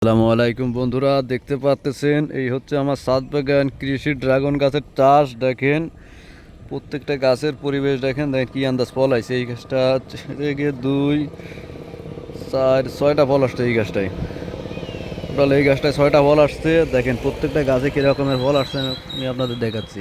আসসালামু আলাইকুম বন্ধুরা, দেখতে পাচ্তেছেন, এই হচ্ছে আমার সাত বাগান কৃষি ড্রাগন গাছের চাষ। দেখেন, প্রত্যেকটা গাছের পরিবেশ দেখেন দেখেন কি আন্দাজ ফল আছে এই গাছটা থেকে দুই, চার, ছয়টা ফল আসছে এই গাছটায়। টোটাল এই গাছটায় ছয়টা ফল আসছে। দেখেন, প্রত্যেকটা গাছে কী রকমের ফল আসছে আমি আপনাদের দেখাচ্ছি।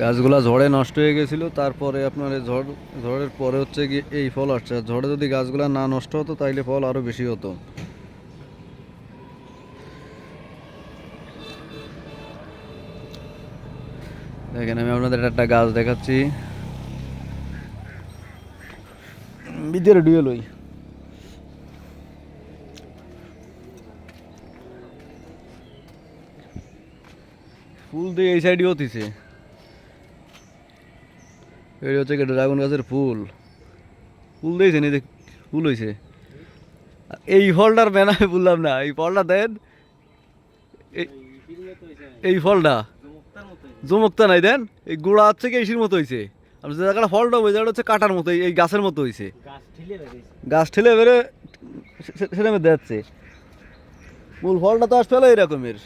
গাছগুলা ঝড়ে নষ্ট হয়ে গেছিল, তারপরে আপনার ঝড়, ঝড়ের পরে হচ্ছে গিয়ে এই ফল আসছে। ঝড়ে যদি গাছগুলা না নষ্ট হতো, তাইলে ফল আরও বেশি হতো। দেখেন, আমি আপনাদের একটা গাছ দেখাচ্ছি। ভিতরে ডুয়েল ওই ফুল দিয়ে এই সাইডে হতিছে। এই হচ্ছে ড্রাগন গাছের ফুল। ফুল দিয়েছে নি দেখ- ফুল হয়েছে এই ফলটার আমি বললাম না এই ফলটা দেন। এই- এই ফলটা। জমকতা নাই দেন। এই গোড়া হচ্ছে কি ইসির মতো হয়েছে আর যে জায়গাটা ফলটা ওই জায়গাটা হচ্ছে কাটার মতো এই- এই গাছের মতো হয়েছে গাছ ঠেলে বেড়ে সেটা মেয়ে যাচ্ছে মূল ফলটা তো আসবে এরকমের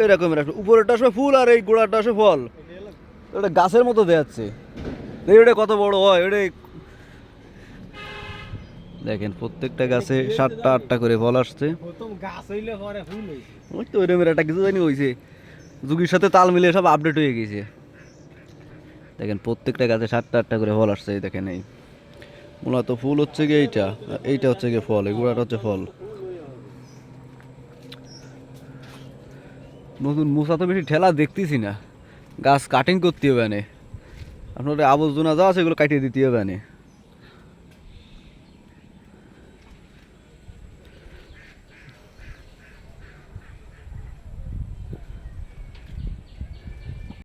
এরকমের আসবে। উপরেরটা আসবে ফুল আর এই গোড়াটা আসবে ফল। ওটা গাছের মতো দেখাচ্ছে। দেখি ওটা কত বড় হয় ওটা দেখেন প্রত্যেকটা গাছে সাতটা আটটা করে ফল আসছে। ওই তো একটা কিছু জানি হয়েছে যুগের সাথে তাল মিলিয়ে সব আপডেট হয়ে গেছে। দেখেন প্রত্যেকটা গাছে সাতটা আটটা করে ফল আসছে দেখেন এই। মূলত ফুল হচ্ছে গিয়ে এইটা এইটা হচ্ছে গিয়ে ফল এই গোড়াটা হচ্ছে ফল। নতুন মুসা তো বেশি ঠেলা দেখতেছি না। গাছ কাটিং করতে হবে না। আপনার আবর্জনা যা আছে এগুলো কাটিয়ে দিতে হবে না।